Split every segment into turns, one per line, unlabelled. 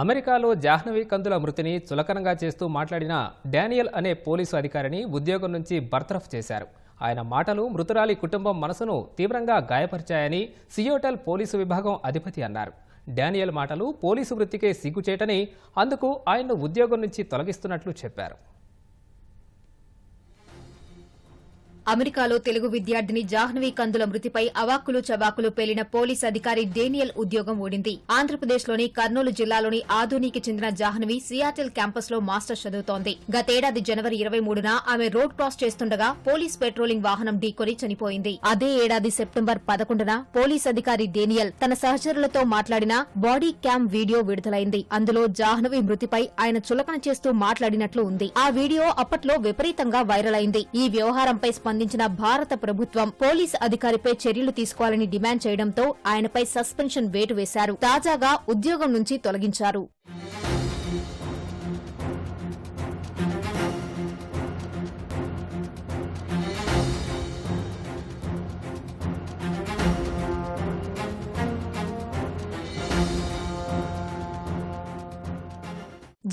అమెరికాలో జాహ్నవి కందుల మృతిని చులకనంగా చేస్తూ మాట్లాడిన డానియల్ అనే పోలీసు అధికారిని ఉద్యోగం నుంచి బర్తరఫ్ చేశారు. ఆయన మాటలు మృతురాలి కుటుంబం మనసును తీవ్రంగా గాయపరిచాయని సియోటల్ పోలీసు విభాగం అధిపతి అన్నారు. డానియల్ మాటలు పోలీసు వృత్తికే సిగ్గుచేటని అందుకు ఆయన్ను ఉద్యోగం నుంచి తొలగిస్తున్నట్లు చెప్పారు.
అమెరికాలో తెలుగు విద్యార్థిని జాహ్నవి కందుల మృతిపై అవాక్కులు చవాకులు పేలిన పోలీస్ అధికారి డేనియల్ ఉద్యోగం ఓడింది ఆంధ్రప్రదేశ్లోని కర్నూలు జిల్లాలోని ఆదోనికి చెందిన జాహ్నవి సియాటిల్ క్యాంపస్లో మాస్టర్స్ చదువుతోంది. గతేడాది జనవరి ఇరవై మూడున ఆమె రోడ్ క్రాస్ చేస్తుండగా పోలీస్ పెట్రోలింగ్ వాహనం ఢీకొని చనిపోయింది. అదే ఏడాది సెప్టెంబర్ పదకొండున పోలీస్ అధికారి డేనియల్ తన సహచరులతో మాట్లాడిన బాడీ క్యామ్ వీడియో విడుదలైంది. అందులో జాహ్నవి మృతిపై ఆయన చులకన చేస్తూ మాట్లాడినట్లు ఉంది. ఆ వీడియో అప్పట్లో విపరీతంగా వైరల్ అయింది. ఈ వ్యవహారంపై స్పందించిన భారత ప్రభుత్వం పోలీస్ అధికారిపై చర్యలు తీసుకోవాలని డిమాండ్ చేయడంతో ఆయనపై సస్పెన్షన్ వేటు వేశారు. తాజాగా ఉద్యోగం నుంచి తొలగించారు.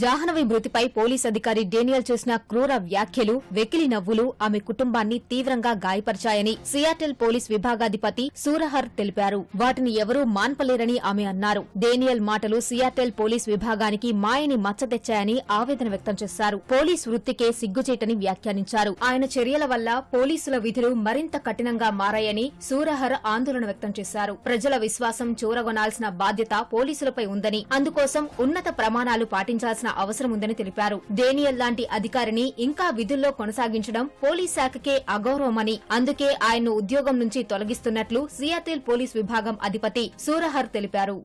జాహ్నవి మృతిపై పోలీస్ అధికారి డేనియల్ చేసిన క్రూర వ్యాఖ్యలు వెకిలి నవ్వులు ఆమె కుటుంబాన్ని తీవ్రంగా గాయపరిచాయని సియాటెల్ పోలీస్ విభాగాధిపతి సూరహర్ తెలిపారు. వాటిని ఎవరూ మాన్పలేరని ఆమె అన్నారు. డేనియల్ మాటలు సియాటెల్ పోలీస్ విభాగానికి మాయని మచ్చ తెచ్చాయని ఆవేదన వ్యక్తం చేశారు. పోలీస్ వృత్తికే సిగ్గుచేటని వ్యాఖ్యానించారు. ఆయన చర్యల వల్ల పోలీసుల విధులు మరింత కఠినంగా మారాయని సూరహర్ ఆందోళన వ్యక్తం చేశారు. ప్రజల విశ్వాసం చూరగొనాల్సిన బాధ్యత పోలీసులపై ఉందని అందుకోసం ఉన్నత ప్రమాణాలు పాటించాల్సిన అవసరం ఉందని తెలిపారు. డేనియల్ లాంటి అధికారిని ఇంకా విధుల్లో కొనసాగించడం పోలీస్ శాఖకే అగౌరవమని అందుకే ఆయన్ను ఉద్యోగం నుంచి తొలగిస్తున్నట్లు సియాతిల్ పోలీస్ విభాగం అధిపతి సూరహర్ తెలిపారు.